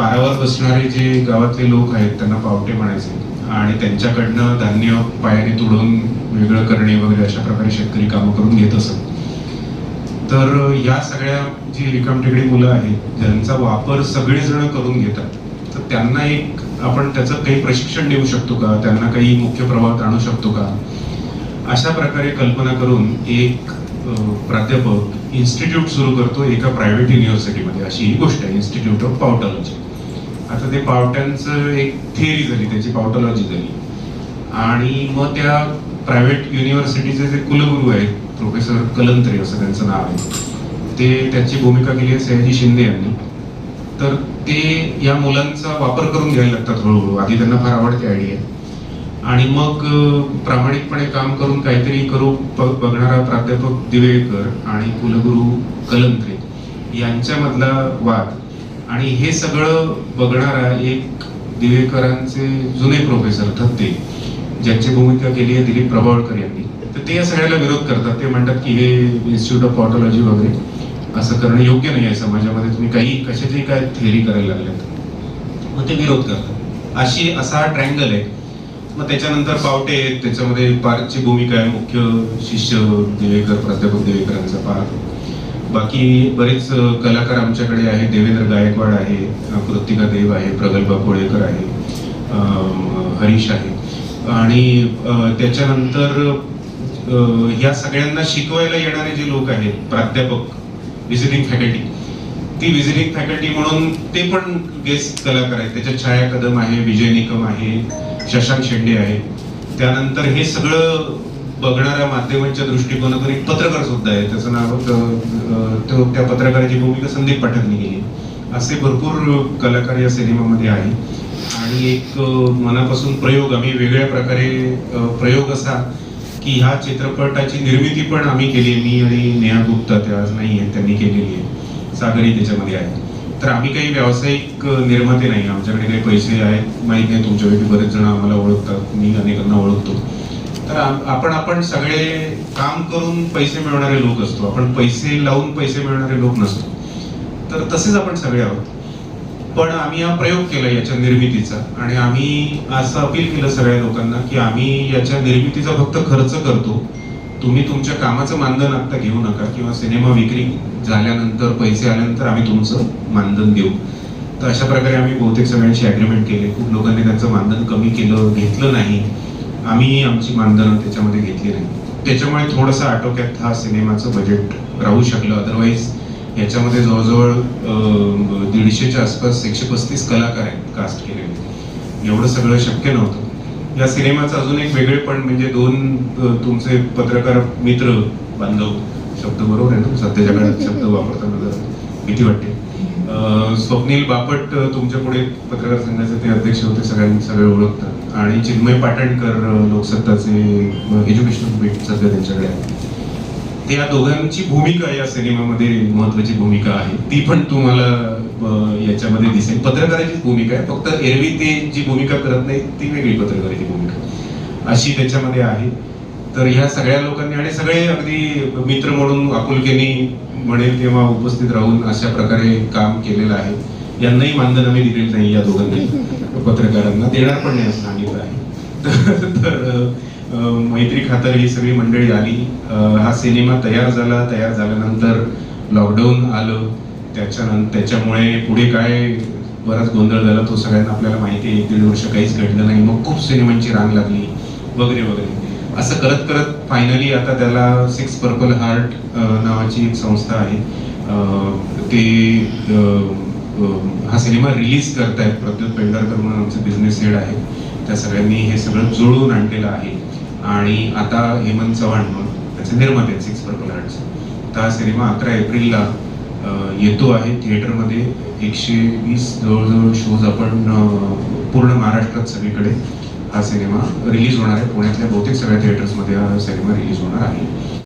पारावर बसणारे जे गावातले लोक आहेत त्यांना पावटे म्हणायचे. आणि त्यांच्याकडनं धान्य पायाने तुडून वेगळं करणे वगैरे अशा प्रकारे शेतकरी कामं करून घेत असत. तर या सगळ्या जी रिकामटेकडी मुलं आहेत ज्यांचा वापर सगळेजण करून घेतात तर त्यांना एक आपण त्याचं काही प्रशिक्षण देऊ शकतो का? त्यांना काही मुख्य प्रभावात आणू शकतो का? अशा प्रकारे कल्पना करून एक प्राध्यापक इन्स्टिट्यूट सुरू करतो एका प्रायव्हेट युनिव्हर्सिटीमध्ये. अशी ही गोष्ट आहे इन्स्टिट्यूट ऑफ पावटॉलॉजी. आता ते पावट्यांचं एक थिअरी झाली त्याची पावटॉलॉजी झाली. आणि मग त्या प्रायव्हेट युनिव्हर्सिटीचे जे कुलगुरू आहेत प्रोफेसर कलंत्रे असं त्यांचं नाव आहे ते त्याची भूमिका केली आहे सयाजी शिंदे यांनी. तर ते या मुलांचा वापर करून घ्यायला लागतात हळूहळू. आधी त्यांना फार आवडते आयडिया आणि मग प्रामाणिकपणे काम करून काहीतरी करू बघणारा प्राध्यापक दिवेकर आणि कुलगुरू कलंत्रे यांच्यामधला वाद आणि हे सगळं बघणारा एक दिवेकरांचे जुने प्रोफेसर थत्ते ज्यांची भूमिका केली आहे दिलीप प्रभावळकर यांनी. तर ते या सगळ्याला विरोध करतात. ते म्हणतात की हे इन्स्टिट्यूट ऑफ पॉटॉलॉजी वगैरे असं करणं योग्य नाही आहे समाजामध्ये. तुम्ही काही कशाची काय थेअरी करायला लागल्यात मग ते विरोध करतात. अशी असा ट्रँगल आहे. मग त्याच्यानंतर पावटे त्याच्यामध्ये पारची भूमिका आहे. मुख्य शिष्य दिवेकर प्राध्यापक दिवेकरांचा पार बाकी बरेच कलाकार आमच्याकडे आहे देवेंद्र गायकवाड आहे कृतिका देव आहे प्रगल्भा कोळेकर आहे हरीश आहे. आणि त्याच्यानंतर ह्या या सगळ्यांना शिकवायला येणारे जे लोक आहेत प्राध्यापक व्हिजिटिंग फॅकल्टी ती व्हिजिटिंग फॅकल्टी म्हणून ते पण गेस्ट कलाकार आहेत. त्याच्यात छाया कदम आहे विजय निकम आहे शशांक शेंडे आहे त्यानंतर हे सगळं बघणाऱ्या माध्यमांच्या दृष्टिकोनातून एक पत्रकार सुद्धा आहे. त्याचं नाव तो त्या पत्रकाराची भूमिका संदीप पाठकने केली असे भरपूर कलाकार या सिनेमामध्ये आहे आणि एक मनापासून प्रयोग आम्ही वेगळ्या प्रकारे प्रयोग असा की ह्या चित्रपटाची निर्मिती पण आम्ही केली आहे. मी आणि नेहा गुप्ता त्या आज नाही आहे त्यांनी केलेली आहे. सागरी त्याच्यामध्ये आहे. तर आम्ही काही व्यावसायिक निर्माते नाही. आमच्याकडे काही पैसे आहेत. माहीत नाही तुमच्यापैकी बरेच जण आम्हाला ओळखतात. मी अनेकांना ओळखतो. तर आपण आपण सगळे काम करून पैसे मिळवणारे लोक असतो. आपण पैसे लावून पैसे मिळणारे लोक नसतो. तर तसेच आपण सगळे आहोत. पण आम्ही हा प्रयोग केला याच्या निर्मितीचा. आणि आम्ही असं अपील केलं सगळ्या लोकांना की आम्ही याच्या निर्मितीचा फक्त खर्च करतो. तुम्ही तुमच्या कामाचं मानधन आत्ता घेऊ नका किंवा सिनेमा विक्री झाल्यानंतर पैसे आल्यानंतर आम्ही तुमचं मानधन देऊ. तर अशा प्रकारे आम्ही बहुतेक सगळ्यांशी ॲग्रीमेंट केले. खूप लोकांनी त्यांचं मानधन कमी केलं घेतलं नाही. आम्ही आमची मानधनं त्याच्यामध्ये घेतली नाही. त्याच्यामुळे थोडंसं आटोक्यात हा सिनेमाचं बजेट राहू शकलं. अदरवाईज याच्यामध्ये जवळजवळ दीडशेच्या आसपास एकशे पस्तीस कलाकार आहेत कास्ट केलेले. एवढं सगळं शक्य नव्हतं. या सिनेमाचं अजून एक वेगळेपण म्हणजे दोन तुमचे पत्रकार मित्र बांधव शब्द बरोबर आहे ना? सध्याच्या काळात शब्द वापरताना भीती वाटते. स्वप्नील बापट तुमच्यापुढे पत्रकार संघाचे ते अध्यक्ष होते सगळ्यांनी सगळे ओळखतात. आणि चिन्मय पाटणकर लोकसत्ताचे एज्युकेशनल बीट सध्या त्यांच्याकडे आहे. ते या दोघांची भूमिका या सिनेमामध्ये महत्वाची भूमिका आहे. ती पण तुम्हाला याच्यामध्ये दिसेल. पत्रकाराचीच भूमिका आहे. फक्त एरवी ते जी भूमिका करत नाही ती वेगळी पत्रकाराची भूमिका. अशी त्याच्यामध्ये आहे. तर ह्या सगळ्या लोकांनी आणि सगळे अगदी मित्र म्हणून आपुलकेनी म्हणेल तेव्हा उपस्थित राहून अशा प्रकारे काम केलेलं आहे. यांनाही मानधन आम्ही दिलेलं नाही या दोघांनी. पत्रकारांना देणार पण नाही असं सांगितलं आहे. तर- मैत्री खातर ही सगळी मंडळी आली. हा सिनेमा तयार झाला. तयार झाल्यानंतर लॉकडाऊन आलं. त्याच्यानंतर त्याच्यामुळे पुढे काय बराच गोंधळ झाला तो सगळ्यांना आपल्याला माहिती आहे. एक दीड वर्ष काहीच घडलं नाही. मग खूप सिनेमांची रांग लागली. वगैरे वगैरे. असं करत करत फायनली आता त्याला सिक्स पर्पल हार्ट नावाची एक संस्था आहे. ते हा सिनेमा रिलीज करतायत. प्रद्युत पेंढारकर म्हणून आमचे बिझनेस हेड आहे त्या सगळ्यांनी हे सगळं जुळवून आणलेलं आहे. आणि आता हेमंत चव्हाण म्हणून त्याचे निर्माते आहेत सिक्स पर्पल हार्टचे तर हा सिनेमा अकरा एप्रिलला येतो आहे. थिएटरमध्ये एकशे वीस जवळजवळ शोज आपण पूर्ण महाराष्ट्रात सगळीकडे हा सिनेमा रिलीज होणार आहे. पुण्यातल्या बहुतेक सगळ्या थिएटर्समध्ये हा सिनेमा रिलीज होणार आहे.